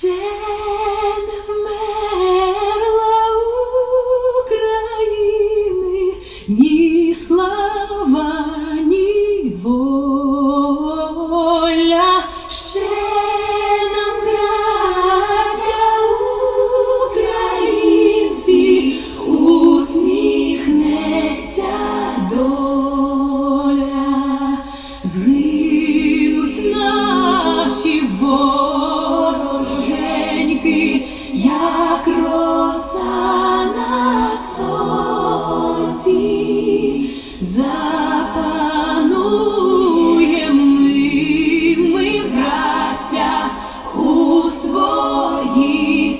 Ще не ні слава, воля. Ще нам, українці, усміхнеться доля, згинуть наші вороженьки, запануєм ми, ми, у своїй